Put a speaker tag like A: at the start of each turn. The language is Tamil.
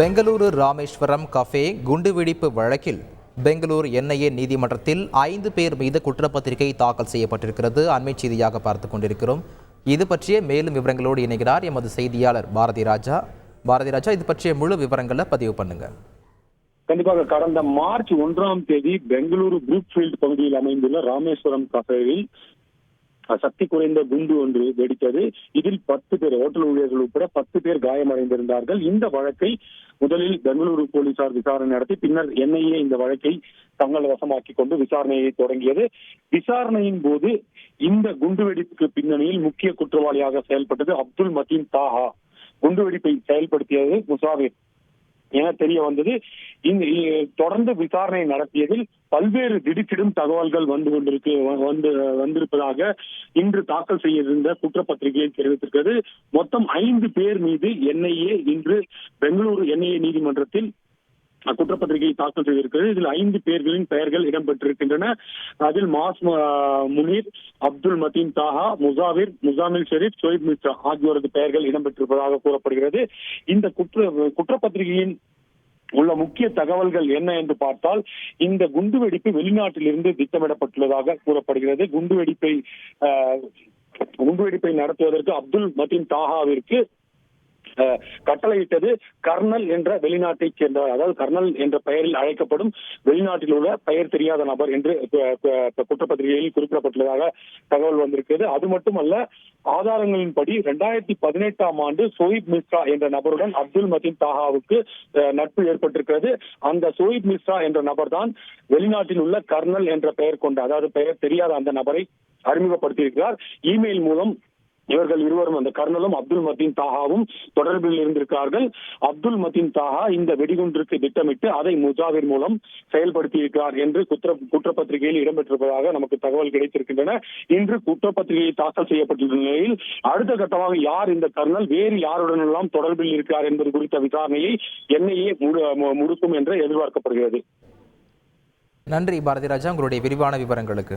A: பெங்களூரு ராமேஸ்வரம் கஃபே குண்டுவெடிப்பு வழக்கில் பெங்களூர் என்ஐஏ நீதிமன்றத்தில் ஐந்து பேர் மீது குற்றப்பத்திரிகை தாக்கல் செய்யப்பட்டிருக்கிறது. அண்மை செய்தியாக பார்த்து கொண்டிருக்கிறோம். இது பற்றிய மேலும் விவரங்களோடு இணைகிறார் எமது செய்தியாளர் பாரதி ராஜா. பாரதி ராஜா இது பற்றிய முழு விவரங்களை பதிவு பண்ணுங்க.
B: கண்டிப்பாக கடந்த மார்ச் ஒன்றாம் தேதி பெங்களூரு குரூப் ஃபீல்ட் பகுதியில் அமைந்துள்ள ராமேஸ்வரம் கஃபேவில் சக்தி குறைந்த குண்டு ஒன்று வெடித்தது. இதில் பத்து பேர் ஹோட்டல் ஊழியர்கள் உட்பட பத்து பேர் காயமடைந்திருந்தார்கள். இந்த வழக்கை முதலில் பெங்களூரு போலீசார் விசாரணை நடத்தி பின்னர் என்ஐஏ இந்த வழக்கை தங்கள் வசமாக்கிக் கொண்டு விசாரணையை தொடங்கியது. விசாரணையின் போது இந்த குண்டுவெடிப்புக்கு பின்னணியில் முக்கிய குற்றவாளியாக செயல்பட்டது அப்துல் மதீன் தாஹா. குண்டுவெடிப்பை செயல்படுத்தியது முசாவிர் என தெரிய வந்தது. தொடர்ந்து விசாரணை நடத்தியதில் பல்வேறு திடுக்கிடும் தகவல்கள் வந்து கொண்டிருக்கு வந்து வந்திருப்பதாக இன்று தாக்கல் செய்திருந்த குற்றப்பத்திரிகையில் தெரிவித்திருக்கிறது. மொத்தம் ஐந்து பேர் மீது என்ஐஏ இன்று பெங்களூரு என்ஐஏ நீதிமன்றத்தில் குற்றப்பத்திரிகை தாக்கல் செய்திருக்கிறது. இதில் ஐந்து பேர்களின் பெயர்கள் இடம்பெற்றிருக்கின்றன. அதில் மாஸ் முனீர் அப்துல் மதீன் தாஹா முசாவிர் முசாமில் ஷெரீப் சோயிப் மிஸ்ரா ஆகியோரது பெயர்கள் இடம்பெற்றிருப்பதாக கூறப்படுகிறது. இந்த குற்ற குற்றப்பத்திரிகையின் உள்ள முக்கிய தகவல்கள் என்ன என்று பார்த்தால் இந்த குண்டுவெடிப்பு வெளிநாட்டிலிருந்து திட்டமிடப்பட்டுள்ளதாக கூறப்படுகிறது. குண்டுவெடிப்பை ஆஹ், குண்டுவெடிப்பை நடத்துவதற்கு அப்துல் மதீன் தாஹாவிற்கு கட்டளையிட்டது கர்னல் என்ற வெளிநாட்டைச் சேர்ந்தவர். அதாவது கர்னல் என்ற பெயரில் அழைக்கப்படும் வெளிநாட்டில் உள்ள பெயர் தெரியாத நபர் என்று குற்றப்பத்திரிகையில் குறிப்பிடப்பட்டுள்ளதாக தகவல் வந்திருக்கிறது. அது மட்டுமல்ல ஆதாரங்களின்படி இரண்டாயிரத்தி பதினெட்டாம் ஆண்டு சோயிப் மிஸ்ரா என்ற நபருடன் அப்துல் மதீன் தாஹாவுக்கு நட்பு ஏற்பட்டிருக்கிறது. அந்த சோயிப் மிஸ்ரா என்ற நபர் தான் வெளிநாட்டில் உள்ள கர்னல் என்ற பெயர் கொண்ட அதாவது பெயர் தெரியாத அந்த நபரை அறிமுகப்படுத்தியிருக்கிறார். இமெயில் மூலம் இவர்கள் இருவரும் அந்த கர்னலும் அப்துல் மதீன் தாகாவும் தொடர்பில் இருந்திருக்கிறார்கள். அப்துல் மதீன் தாகா இந்த வெடிகுண்டிற்கு திட்டமிட்டு அதை முஜாவிர் மூலம் செயல்படுத்தியிருக்கிறார் என்று குற்ற குற்றப்பத்திரிகையில் இடம்பெற்றிருப்பதாக நமக்கு தகவல் கிடைத்திருக்கின்றன. இன்று குற்றப்பத்திரிகை தாக்கல் செய்யப்பட்டுள்ள நிலையில் அடுத்த கட்டமாக யார் இந்த கர்னல் வேறு யாருடன் எல்லாம் தொடர்பில் இருக்கிறார் என்பது குறித்த விசாரணையை என்ஐஏ முடுக்கும் என்று எதிர்பார்க்கப்படுகிறது.
A: நன்றி பாரதிராஜா உங்களுடைய விரிவான விவரங்களுக்கு.